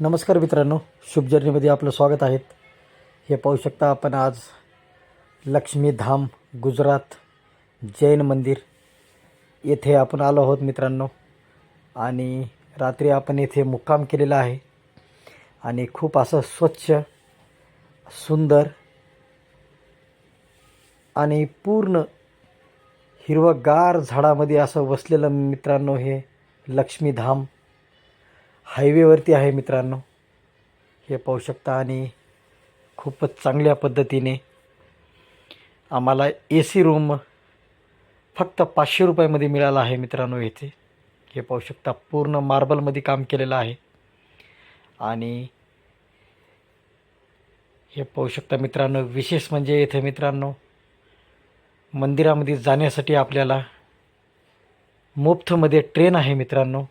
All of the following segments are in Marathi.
नमस्कार मित्रांनो शुभ जर्नीमध्ये आपलं स्वागत आहे. हे पाहू शकता आपण आज लक्ष्मीधाम गुजरात जैन मंदिर येथे आपण आलो आहोत मित्रांनो. आणि रात्री आपण येथे मुक्काम केलेला आहे. आणि खूप असं स्वच्छ सुंदर आणि पूर्ण हिरवगार झाडामध्ये असं वसलेलं मित्रांनो हे लक्ष्मीधाम हायवेवरती आहे मित्रांनो. हे पाहू शकता आणि खूपच चांगल्या पद्धतीने आम्हाला ए सी रूम फक्त पाचशे रुपयामध्ये मिळाला आहे मित्रांनो इथे हे पाहू शकता पूर्ण मार्बलमध्ये काम केलेलं आहे. आणि हे पाहू शकता मित्रांनो विशेष म्हणजे इथे मित्रांनो मंदिरामध्ये जाण्यासाठी आपल्याला मुफ्तमध्ये ट्रेन आहे मित्रांनो.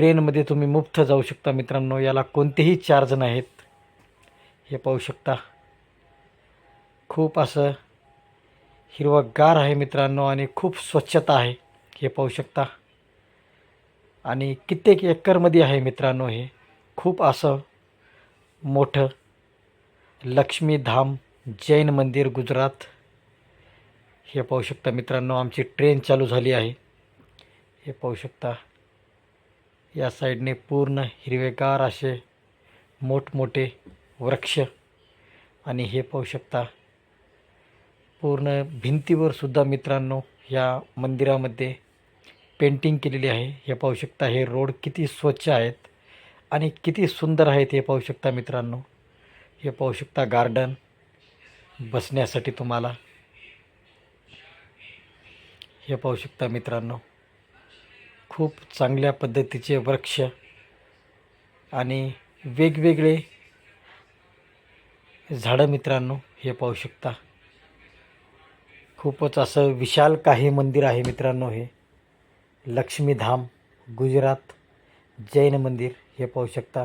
ट्रेनमध्ये तुम्ही मुफ्त जाऊ शकता मित्रांनो. याला कोणतेही चार्ज नाहीत. हे पाहू शकता. खूप असं हिरवगार आहे मित्रांनो आणि खूप स्वच्छता आहे. हे पाहू शकता. आणि कित्येक एकरमध्ये आहे मित्रांनो हे. खूप असं मोठं लक्ष्मीधाम जैन मंदिर गुजरात. हे पाहू शकता मित्रांनो आमची ट्रेन चालू झाली आहे. हे पाहू शकता. या साईडने पूर्ण हिरवेगार असे मोठमोठे वृक्ष. आणि हे पाहू शकता पूर्ण भिंतीवर सुद्धा मित्रांनो या मंदिरामध्ये पेंटिंग केलेली आहे. हे पाहू शकता हे रोड किती स्वच्छ आहेत आणि किती सुंदर आहेत हे पाहू शकता मित्रांनो. हे पाहू शकता गार्डन बसण्यासाठी तुम्हाला. हे पाहू शकता मित्रांनो खूप चांगल्या पद्धतीचे वृक्ष आणि वेगवेगळे झाडं मित्रांनो हे पाहू शकता. खूपच असं विशाल काही मंदिर आहे मित्रांनो हे. लक्ष्मीधाम गुजरात जैन मंदिर हे पाहू शकता.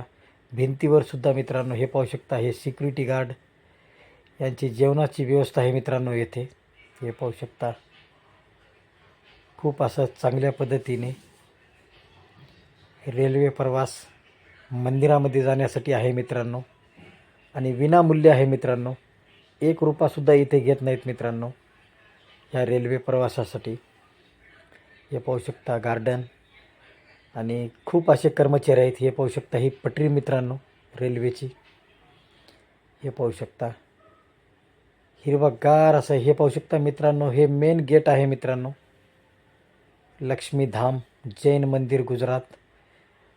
भिंतीवर सुद्धा मित्रांनो हे पाहू शकता. हे सिक्युरिटी गार्ड यांची जेवणाची व्यवस्था आहे मित्रांनो येथे. हे पाहू शकता. खूप असं चांगल्या पद्धतीने रेल्वे प्रवास मंदिरामध्ये जाण्यासाठी आहे मित्रांनो. आणि विनामूल्य आहे मित्रांनो. एक रुपयासुद्धा इथे घेत नाहीत मित्रांनो. ह्या रेल्वे प्रवासासाठी. हे पाहू शकता गार्डन. आणि खूप असे कर्मचारी आहेत. हे पाहू शकता ही पटरी मित्रांनो रेल्वेची. हे पाहू शकता. हिरवागार असं हे पाहू शकता मित्रांनो हे मेन गेट आहे मित्रांनो. लक्ष्मीधाम जैन मंदिर गुजरात.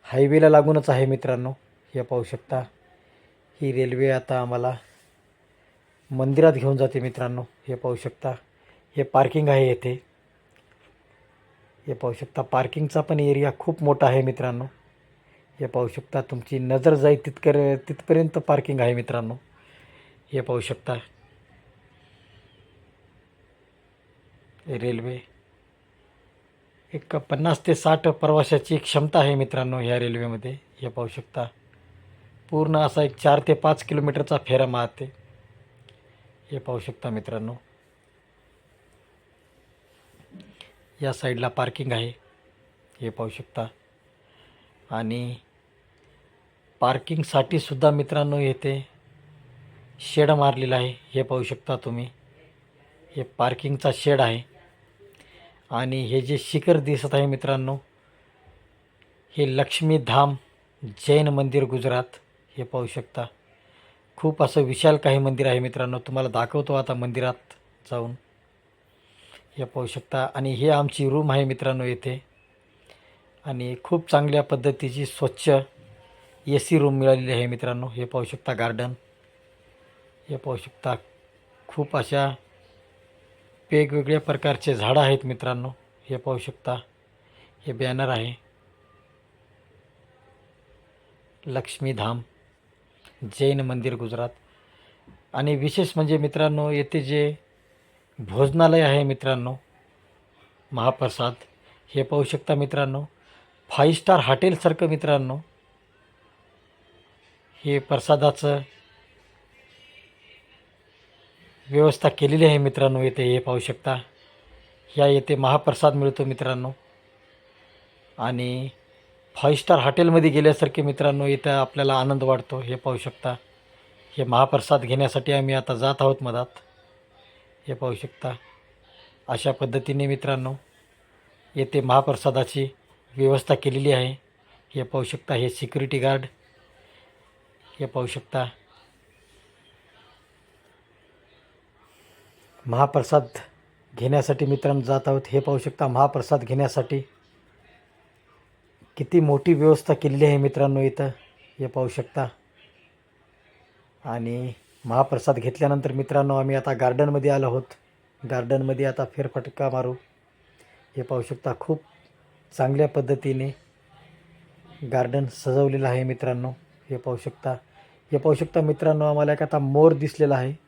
हायवेला लागूनच आहे मित्रांनो. हे पाहू शकता. ही रेल्वे आता आम्हाला मंदिरात घेऊन जाते मित्रांनो. हे पाहू शकता. हे पार्किंग आहे येथे. हे पाहू शकता. पार्किंगचा पण एरिया खूप मोठा आहे मित्रांनो. हे पाहू शकता. तुमची नजर जाईल तितकर तिथपर्यंत पार्किंग आहे मित्रांनो. हे पाहू शकता. रेल्वे. एक पन्नास ते साठ प्रवाशाची क्षमता आहे मित्रांनो ह्या रेल्वेमध्ये हे पाहू शकता. पूर्ण असा एक चार ते पाच किलोमीटरचा फेरा मारते. हे पाहू शकता मित्रांनो. या साईडला पार्किंग आहे. हे पाहू शकता. आणि पार्किंगसाठी सुद्धा मित्रांनो येथे शेड मारलेला आहे. हे पाहू शकता तुम्ही. हे पार्किंगचा शेड आहे. आणि हे जे शिखर दिसत आहे मित्रांनो हे लक्ष्मीधाम जैन मंदिर गुजरात हे पाहू शकता. खूप असं विशाल काही मंदिर आहे मित्रांनो तुम्हाला दाखवतो आता मंदिरात जाऊन. हे पाहू शकता. आणि हे आमची रूम आहे मित्रांनो येथे. आणि खूप चांगल्या पद्धतीची स्वच्छ ए सी रूम मिळालेली आहे मित्रांनो हे पाहू शकता गार्डन हे पाहू शकता खूप अशा वेगवेगळ्या प्रकारचे झाडं आहेत मित्रांनो. हे पाहू शकता. हे बॅनर आहे. लक्ष्मीधाम जैन मंदिर गुजरात. आणि विशेष म्हणजे मित्रांनो येथे जे भोजनालय आहे मित्रांनो महाप्रसाद हे पाहू शकता मित्रांनो. फाईव्ह स्टार हॉटेलसारखं मित्रांनो. हे प्रसादाचं व्यवस्था केलेली आहे मित्रांनो येथे हे पाहू शकता. ह्या येथे महाप्रसाद मिळतो मित्रांनो. आणि फाईव्ह स्टार हॉटेलमध्ये गेल्यासारखे मित्रांनो इथं आपल्याला आनंद वाटतो हे पाहू शकता. हे महाप्रसाद घेण्यासाठी आम्ही आता जात आहोत मधात. हे पाहू शकता. अशा पद्धतीने मित्रांनो येथे महाप्रसादाची व्यवस्था केलेली आहे. हे पाहू शकता हे सिक्युरिटी गार्ड हे पाहू शकता. महाप्रसाद घेण्यासाठी मित्रांनो जात आहोत. हे पाहू शकता महाप्रसाद घेण्यासाठी किती मोठी व्यवस्था केलेली आहे मित्रांनो इथं. हे पाहू शकता. आणि महाप्रसाद घेतल्यानंतर मित्रांनो आम्ही आता गार्डनमध्ये आलो आहोत. गार्डनमध्ये आता फेरफटका मारू. हे पाहू शकता खूप चांगल्या पद्धतीने गार्डन सजवलेलं आहे मित्रांनो. हे पाहू शकता. हे पाहू शकता मित्रांनो आम्हाला एक आता मोर दिसलेला आहे.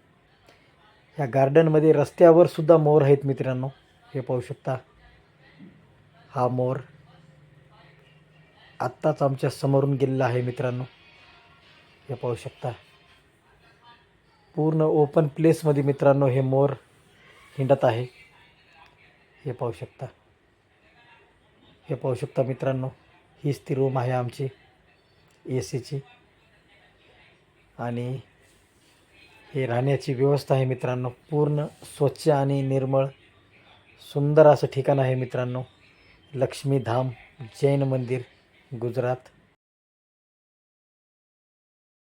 या गार्डनमध्ये रस्त्यावर सुद्धा मोर आहेत मित्रांनो. हे पाहू शकता. हा मोर आत्ताच आमच्या समोरून गेलेला आहे मित्रांनो. हे पाहू शकता. पूर्ण ओपन प्लेसमध्ये मित्रांनो हे मोर हिंडत आहे. हे पाहू शकता. हे पाहू शकता मित्रांनो. हीच ती रूम आहे आमची. ए सीची आणि हे राहण्याची व्यवस्था आहे मित्रांनो. पूर्ण स्वच्छ आणि निर्मळ सुंदर असं ठिकाण आहे मित्रांनो. लक्ष्मीधाम जैन मंदिर गुजरात.